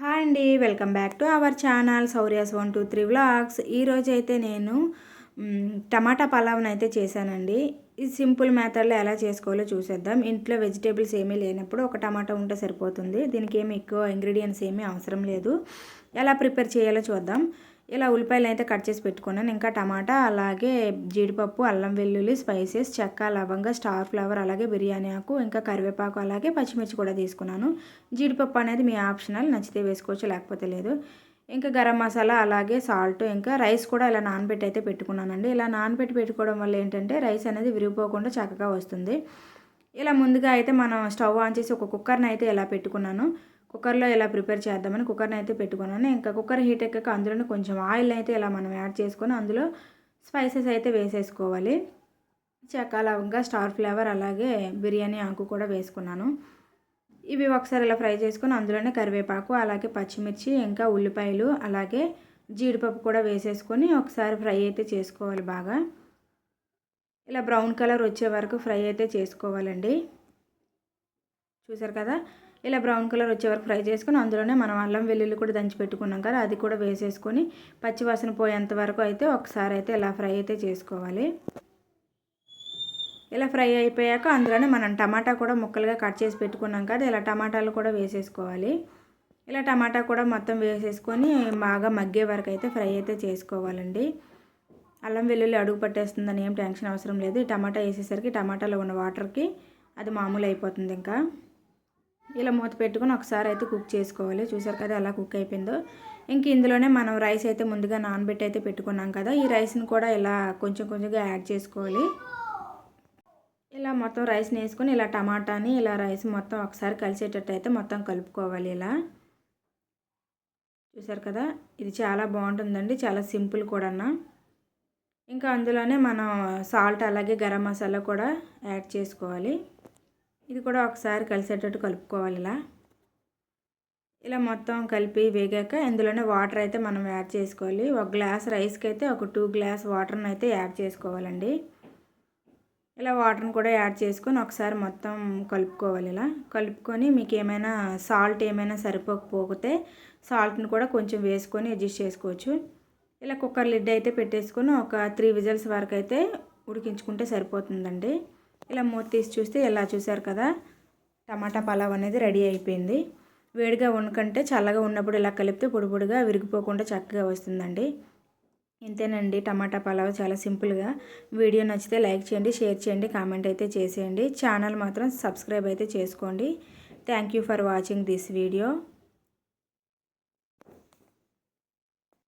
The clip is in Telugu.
హాయ్ అండి welcome back to our channel Souryas one two three vlogs. ఈరోజు అయితే నేను టమాటా పలావ్ని అయితే చేశానండి. ఇది సింపుల్ మెథడ్లో ఎలా చేసుకోవాలో చూసేద్దాం. ఇంట్లో వెజిటేబుల్స్ ఏమీ లేనప్పుడు ఒక టమాటా ఉంటే సరిపోతుంది. దీనికి ఏమి ఎక్కువ ఇంగ్రీడియంట్స్ ఏమీ అవసరం లేదు. ఎలా ప్రిపేర్ చేయాలో చూద్దాం. ఇలా ఉల్లిపాయలు అయితే కట్ చేసి పెట్టుకున్నాను. ఇంకా టమాటా అలాగే జీడిపప్పు అల్లం వెల్లుల్లి స్పైసెస్ చెక్క లవంగ స్టార్ ఫ్లవర్ అలాగే బిర్యానీ ఆకు ఇంకా కరివేపాకు అలాగే పచ్చిమిర్చి కూడా తీసుకున్నాను. జీడిపప్పు అనేది మీ ఆప్షనల్ నచ్చితే వేసుకోవచ్చు లేకపోతే లేదు. ఇంకా గరం మసాలా అలాగే సాల్ట్ ఇంకా రైస్ కూడా ఇలా నానబెట్టి అయితే పెట్టుకున్నానండి. ఇలా నానబెట్టి పెట్టుకోవడం వల్ల ఏంటంటే రైస్ అనేది విరిగిపోకుండా చక్కగా వస్తుంది. ఇలా ముందుగా అయితే మనం స్టవ్ ఆన్ చేసి ఒక కుక్కర్ని అయితే ఇలా పెట్టుకున్నాను. కుక్కర్లో ఎలా ప్రిపేర్ చేద్దామని కుక్కర్ని అయితే పెట్టుకున్నాను. ఇంకా కుక్కర్ హీట్ ఎక్కక అందులోనే కొంచెం ఆయిల్ అయితే ఇలా మనం యాడ్ చేసుకొని అందులో స్పైసెస్ అయితే వేసేసుకోవాలి. చెక్క లవంగా స్టార్ ఫ్లేవర్ అలాగే బిర్యానీ ఆకు కూడా వేసుకున్నాను. ఇవి ఒకసారి ఇలా ఫ్రై చేసుకొని అందులోనే కరివేపాకు అలాగే పచ్చిమిర్చి ఇంకా ఉల్లిపాయలు అలాగే జీడిపప్పు కూడా వేసేసుకొని ఒకసారి ఫ్రై అయితే చేసుకోవాలి బాగా. ఇలా బ్రౌన్ కలర్ వచ్చే వరకు ఫ్రై అయితే చేసుకోవాలండి. చూసారు కదా? ఇలా బ్రౌన్ కలర్ వచ్చే వరకు ఫ్రై చేసుకొని అందులోనే మనం అల్లం వెల్లుల్లి కూడా దంచి పెట్టుకున్నాం కదా అది కూడా వేసేసుకొని పచ్చివాసన పోయేంత వరకు అయితే ఒకసారి అయితే ఇలా ఫ్రై అయితే చేసుకోవాలి. ఇలా ఫ్రై అయిపోయాక అందులోనే మనం టమాటా కూడా ముక్కలుగా కట్ చేసి పెట్టుకున్నాం కదా ఇలా టమాటాలు కూడా వేసేసుకోవాలి. ఇలా టమాటా కూడా మొత్తం వేసేసుకొని బాగా మగ్గే వరకు అయితే ఫ్రై అయితే చేసుకోవాలండి. అల్లం వెల్లుల్లి అడుగు పట్టేస్తుందని ఏం టెన్షన్ అవసరం లేదు. ఈ టమాటా వేసేసరికి టమాటాలో ఉన్న వాటర్కి అది మామూలు అయిపోతుంది ఇంకా. ఇలా మూత పెట్టుకొని ఒకసారి అయితే కుక్ చేసుకోవాలి. చూసారు కదా అలా కుక్ అయిపోయిందో. ఇంక ఇందులోనే మనం రైస్ అయితే ముందుగా నానబెట్టి అయితే పెట్టుకున్నాం కదా. ఈ రైస్ని కూడా ఇలా కొంచెం కొంచెంగా యాడ్ చేసుకోవాలి. ఇలా మొత్తం రైస్ని వేసుకొని ఇలా టమాటాని ఇలా రైస్ మొత్తం ఒకసారి కలిసేటట్టు అయితే మొత్తం కలుపుకోవాలి ఇలా. చూసారు కదా? ఇది చాలా బాగుంటుందండి. చాలా సింపుల్ కూడా ఇంకా అందులోనే మనం సాల్ట్ అలాగే గరం మసాలా కూడా యాడ్ చేసుకోవాలి. ఇది కూడా ఒకసారి కలిసేటట్టు కలుపుకోవాలి ఇలా. ఇలా మొత్తం కలిపి వేగాక ఇందులోనే వాటర్ అయితే మనం యాడ్ చేసుకోవాలి. ఒక గ్లాస్ రైస్కి అయితే ఒక టూ గ్లాస్ వాటర్ని అయితే యాడ్ చేసుకోవాలండి. ఇలా వాటర్ని కూడా యాడ్ చేసుకొని ఒకసారి మొత్తం కలుపుకోవాలి ఇలా. కలుపుకొని మీకు ఏమైనా సాల్ట్ ఏమైనా సరిపోకపోతే సాల్ట్ని కూడా కొంచెం వేసుకొని అడ్జస్ట్ చేసుకోవచ్చు. ఇలా కుక్కర్ లిడ్ అయితే పెట్టేసుకొని ఒక త్రీ విజిల్స్ వరకు అయితే ఉడికించుకుంటే సరిపోతుందండి. ఇలా మూత తీసి చూస్తే ఇలా చూసారు కదా? టమాటా పలావ్ అనేది రెడీ అయిపోయింది. వేడిగా ఉండకంటే చల్లగా ఉన్నప్పుడు ఇలా కలిపితే పొడిపొడిగా విరిగిపోకుండా చక్కగా వస్తుందండి. ఇంతేనండి టమాటా పలావ్ చాలా సింపుల్గా. వీడియో నచ్చితే లైక్ చేయండి షేర్ చేయండి కామెంట్ అయితే చేసేయండి. ఛానల్ మాత్రం సబ్స్క్రైబ్ అయితే చేసుకోండి. Thank you for watching this video.